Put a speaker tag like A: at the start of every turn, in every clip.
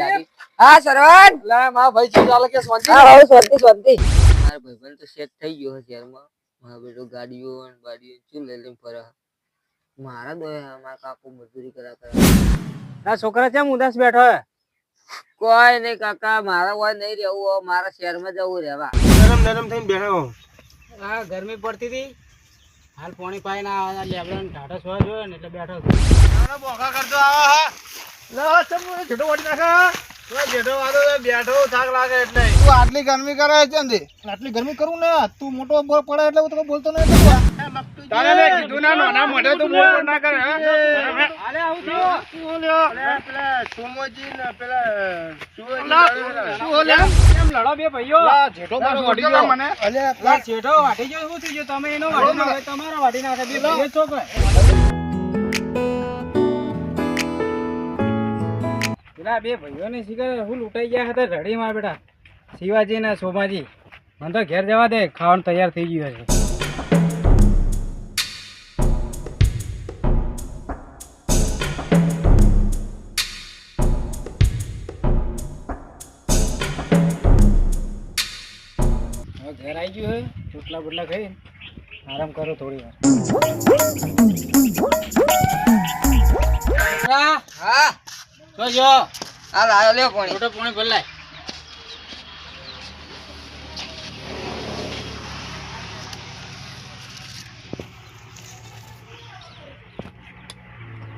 A: ગાડી.
B: હા સરવન
C: લે મારા ભાઈ શું ચાલે કે શાંતિ?
B: હા હવે શાંતિ શાંતિ.
A: મારા ભાઈબંધ તો સેટ થઈ ગયો છે શહેરમાં. મારા બેટો ગાડીઓ અને બાડીઓ શું લઈ લઈને ફરે. મારા દોયા મારા કાકો મજૂરી કરા કરે.
C: આ છોકરા કેમ ઉદાસ બેઠો હે?
A: કોઈ નહીં કાકા મારા હોય નહીં રહેવું મારા મારા શહેરમાં જવું રહેવા.
C: નરમ નરમ થઈને બેઠો
D: હા. ગરમી પડતી હતી. હાલ પાણી પાઈ ના લેબડા ટાટા સોવા જોયો ને એટલે બેઠો
C: બોખા કરતો આવો હા. લે વાટી નાખે તો જેઠો વાતો તો બેઠો થાક લાગે એટલે.
E: તું આટલી ગરમી કરે છે આટલી ગરમી કરું ને તું મોટો બોલ પડે એટલે હું તો બોલતો નહીં
D: તમારો વાટી નાખે પેલા બે ભાઈઓને શિકાર હું લૂંટાઈ ગયા હતા રડી બેટા. શિવાજી ને શોભાજી. મને તો ઘેર જવા દે, ખાવાનું તૈયાર થઈ ગયું છે ઘેર આવી ગયું હે, ચોટલા બોટલા ખાઈ. આરામ કરો થોડી વાર.
A: હા.
D: તો જો
A: હાલ આવ્યો લ્યો પાણી.
D: છોટો પાણી ભરલાય.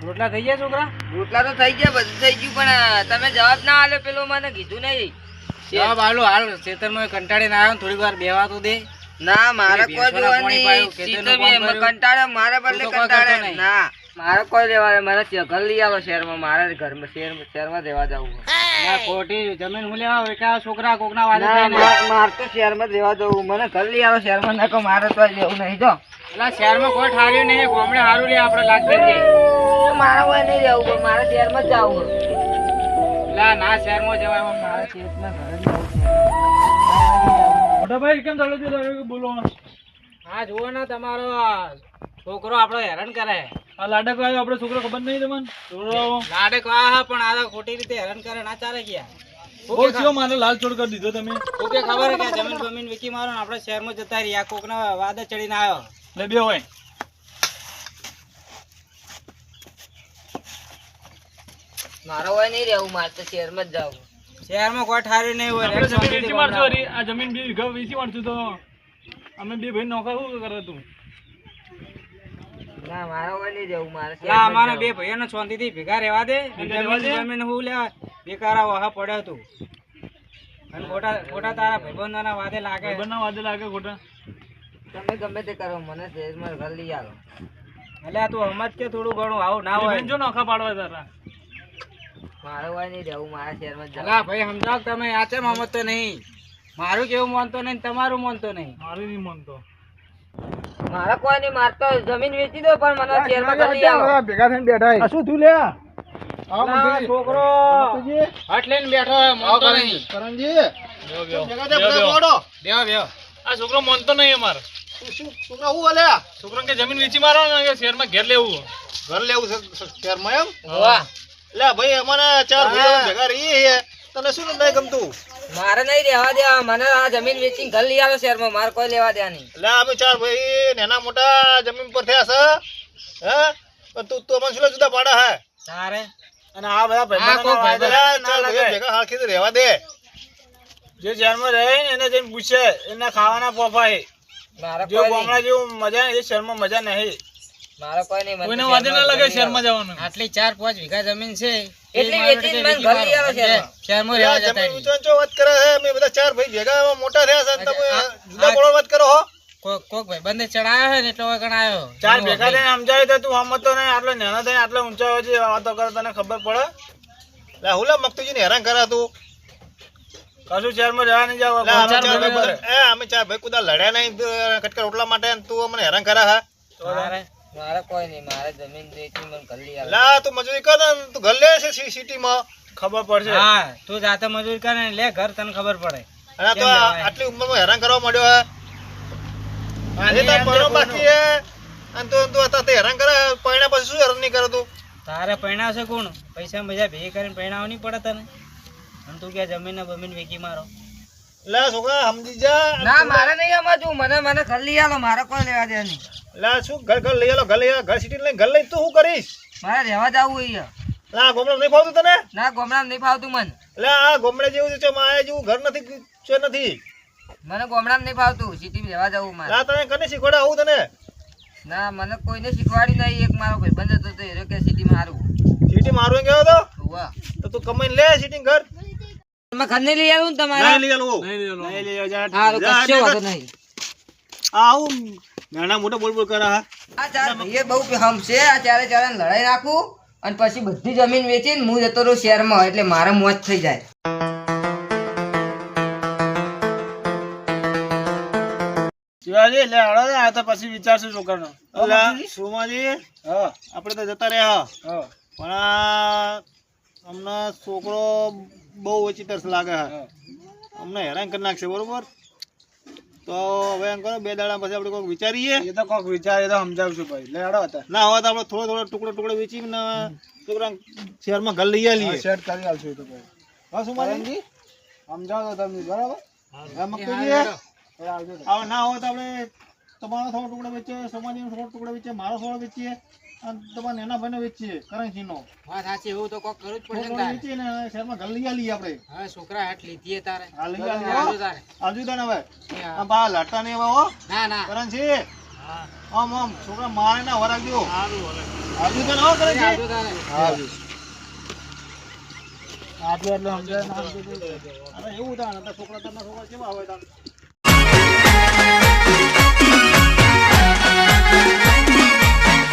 D: રોટલા થઈ ગયા છોકરા?
A: રોટલા તો થઈ ગયા બધું થઈ ગયું પણ તમે જવાબ ના આલ્યો પેલો મને કીધું નહીં.
D: જવાબ આલો હાલ ખેતરમાં કંટાળીને આવ્યો થોડી વાર બેવા તો દે.
A: ના મારે કોઈ
D: કર્યું.
A: કંટાળે મારા બદલે કંટાળે. ના. મારે કોઈ લેવા મારે ઘર લઈ આવો શહેરમાં મારે ઘરમાં શહેર શહેરમાં રહેવા જવું
D: ખોટી જમીન હું લેવા વેચા છોકરા કોકના થઈને.
A: મારે તો શહેરમાં જ રહેવા જવું. મને ઘર લઈ આવો શહેરમાં નાખો મારે તો જવું નહીં જો.
D: પેલા શહેરમાં કોઈ ઠાર્યું નહીં ગામડે સારું લે આપણે લાગ કરીએ
A: મારે હોય નહીં જવું પણ મારે શહેરમાં જ જવું
D: ના ના શહેરમાં જવાય મારે ખેતના ઘરે જવું.
C: મોટા ભાઈ કેમ ચાલો છો? બોલો.
D: હા જુઓ ને તમારો છોકરો આપણો હેરાન કરે.
C: આ લાડક આવ્યો આપણે છોકરો ખબર નહીં તમને? છોકરો
D: લાડક વાહ હા પણ આ ખોટી રીતે હેરાન કરે ના ચાલે ગયા
C: બહુ થયો મારે લાલ છોડ કરી દીધો તમે?
D: ઓકે ખબર કે જમીન બમીન વિકી મારો ને આપણે શહેરમાં જતા રહ્યા. કોકના વાદે ચડીને આવ્યો.
C: લે બે હોય.
A: મારો હોય નહીં રહેવું મારે તો શહેરમાં જ જવું.
D: શહેરમાં કોઈ ઠાર્યું નહીં હોય
C: આપણે જમીન વેચી મારશું આ જમીન બે વીઘા વેચી મારશું તો. અમે બે ભાઈ નોકર શું કરે તું?
A: ના મારે હોય નહીં મારે
D: લા, અમારા બે ભાઈઓને શાંતિથી ભેગા રહેવા દે.
C: ભેગા રહેવા દે.
D: જમીન હું લેવા બેકારા વહા પડ્યો તું. અને ખોટા ખોટા તારા ભાઈબંધોના વાદે લાગે.
C: ભાઈબંધના વાદે લાગે ખોટા.
A: તમે ગમે તે કરો મને શહેરમાં ઘર લઈ આવો
D: એટલે આ તું હમત કે થોડું ઘણું આવું ના હોય.
C: જો નોખા પાડવા તારા.
A: મારે હોય નહીં જવું મારે શહેરમાં જ જવું.
D: ભાઈ સમજાવ તમે આ ચેમ તો નહીં. મારું કેવું માનતો નહીં તમારું માનતો નહીં?
C: મારું નહીં માનતો.
A: મારે કોઈ નહીં મારે જમીન વેચી દો પણ મને શહેરમાં ઘર લઈ આવો.
E: ભેગા થઈને બેઠા આ શું થયું લે?
D: છોકરો. હટ લઈને બેઠો હોય માનતો
E: કરણજી.
C: આ છોકરો નહીં અમારે.
E: છોકરા હું વાલે?
C: છોકરો કે જમીન વેચી મારો ને માં શહેરમાં ઘેર લેવું
E: ઘર લેવું છે શહેરમાં એમ?
A: વાહ
E: લે ભાઈ અમારે ચાર ભાઈઓ ભેગા રહીએ તને શું નહીં ગમતું?
A: મારે નહીં રહેવા દેવા. મને આ જમીન વેચીને ઘર લઈ આવો શહેરમાં. મારે કોઈ લેવા દેવા નહીં.
E: એટલે અમે ચાર ભાઈ નેના મોટા જમીન પર થયા છે. હે? પણ તું તો મને શું જુદા પાડા હે?
D: તારે?
E: અને આ બધા ભાઈ. ભેગા હાખી રહેવા દે.
C: જે શહેરમાં રહે ને એને જઈને પૂછે. એના ખાવાના પોફાય
A: મારે
C: જો ગામડા જેવું મજા એ શહેરમાં મજા નહીં.
A: મારે કોઈ નહીં
C: કોઈને વાદે ના લાગે શહેરમાં જવાનું.
D: આટલી ચાર પાંચ વીઘા જમીન છે
A: એટલી
D: મારા
A: વેચીને
D: માટે
A: મને ઘર લઈ આવો
D: વીકી મારો. શહેરમાં રહેવા જતા
E: જમીન ઊંચો ઊંચો વાત કરે છે અમે બધા ચાર ભાઈ ભેગા મોટા થયા છે તમે જુદા પડો વાત કરો હો.
D: કોક કોક ભાઈબંધે ચડાયો છે ને એટલો વખત આવ્યો.
C: ચાર ભેગા થઈને સમજાય તો તું સમજતો નહીં આટલો નાનો થઈને આટલો ઊંચા હોય છે વાતો કરે તને ખબર પડે?
E: લે હુલા મકતુજીને હેરાન કરા તું.
C: કશું શહેરમાં રહેવા નહીં જાવ
E: અમે
C: ચાર ભાઈ
E: ભાઈ એ અમે ચાર ભાઈ કુદા લડ્યા નહીં કટકા રોટલા માટે તું અમને હેરાન કરા હા.
A: મારે કોઈ નહીં મારે જમીન વેચીને મને ઘર લઈ આવો.
E: લા તું મજૂરી કર ને તું ઘર લે છે સી- સિટીમાં
C: ખબર પડશે.
D: હા તું જાતે મજૂરી કરે ને લે ઘર તને ખબર પડે.
E: અરે તો આટલી ઉંમરમાં હેરાન કરવા માંડ્યો હે? આજે તો પરણો બાકી હે. અને તું તું તે હેરાન કરે પૈણા પછી શું હેરાન નહીં કરે તું?
D: તારે પૈણાવશે કોણ? પૈસા મજા ભેગી કરીને પૈણાવ નહીં પડે તને? અને તું કે જમીન ને બમીન વેચી મારો?
E: લે છોકરા સમજી જા.
A: ના મારે નહીં સમજવું. મને મને ઘર લઈ આલો મારે કોઈ લેવા દે નહીં.
E: લે શું ઘર ઘર લઈ આલો ઘર લઈ આલો ઘર સીટી લઈ ઘર લઈ તું શું કરીશ?
A: મારે રહેવા જવું અહીંયા.
E: લા ગોમડા નહીં ફાવતું તને?
A: ના ગોમડા નહીં ફાવતું મને.
E: લે આ ગોમડા જેવું છે માયા જેવું ઘર નથી છે નથી.
A: મને ગોમડા નહીં ફાવતું સિટીમાં રહેવા જવું મારે.
E: લા તને કને શીખવાડે આવું તને?
A: ના મને કોઈને શીખવાડી નહીં એક મારો ભાઈબંધ હતો તો એ કે સિટી મારું
E: સિટી મારું ગયો તો?
A: વાહ
E: તો તું કમાઈને લે સિટી ઘર?
A: તમે ઘર નહીં લઈ આવું તમારે?
E: નહીં લઈ આવું
C: નહીં લઈ આવજા.
A: સારું
E: જા,
A: કશો વાંધો નહીં.
E: આવું. નાના મોટા બોલ બોલ કરે હા.
A: આ ચાર ભાઈએ બહુ હમશે આ ચારે ચારે લડાઈ નાખું અને પછી બધી જમીન વેચીને હું જતો રહું શહેરમાં એટલે મારે મોત થઈ જાય.
C: શિવાજી એટલે હળો ને આ તો પછી વિચારશું છોકરાનો.
E: સોમાજી?
C: હા.
E: આપણે તો જતા રહ્યા.
C: હા.
E: પણ આ અમને છોકરો બહુ ઓછી તરસ લાગે છે. અમને હેરાન કરી નાખશે બરોબર? તો હવે એમ કરો બે દાડા પછી આપણે કોઈક વિચારીએ.
C: એ તો કોક વિચારીએ તો સમજાવશું ભાઈ. લેડો હતા
E: ના હોય તો આપણે થોડો થોડો ટુકડો ટુકડો વેચીને છોકરા શહેરમાં ઘર લઈ આવીએ
C: સેટ કરી આલશું એ તો ભાઈ.
E: હા સુમાજી
C: સમજાવો તમે બરાબર?
E: હા. મક્કીજી? આવો. ના હોય તો આપણે તમારો ટુકડા ટુકડો વેચીએ સમાજીનો થોડો ટુકડા વેચીએ મારો થોડો વેચીએ અને તમારા નાના ભાઈને વેચીએ કરંસીનો
D: હા સાચી એવું તો કોક કરવું જ
E: થોડો વેચીએ ને શહેરમાં ઘર લઈ આવીએ આપણે.
D: હા છોકરા હાથ લીધી તારે.
E: હા લઈ આવીએ
D: તારે.
E: આવજો તને હવે. આ બા લટા ને હવે
D: ના ના.
E: કરન્સી હા. આમ આમ છોકરા મારે ના વરાગજો આવજો તને હો કરંસી
D: તારે.
C: આટલું એટલે સમજાય ના સમજાય તો.
E: અરે એવું થાય ને છોકરા તમને છોકરા કેવા હોય તાન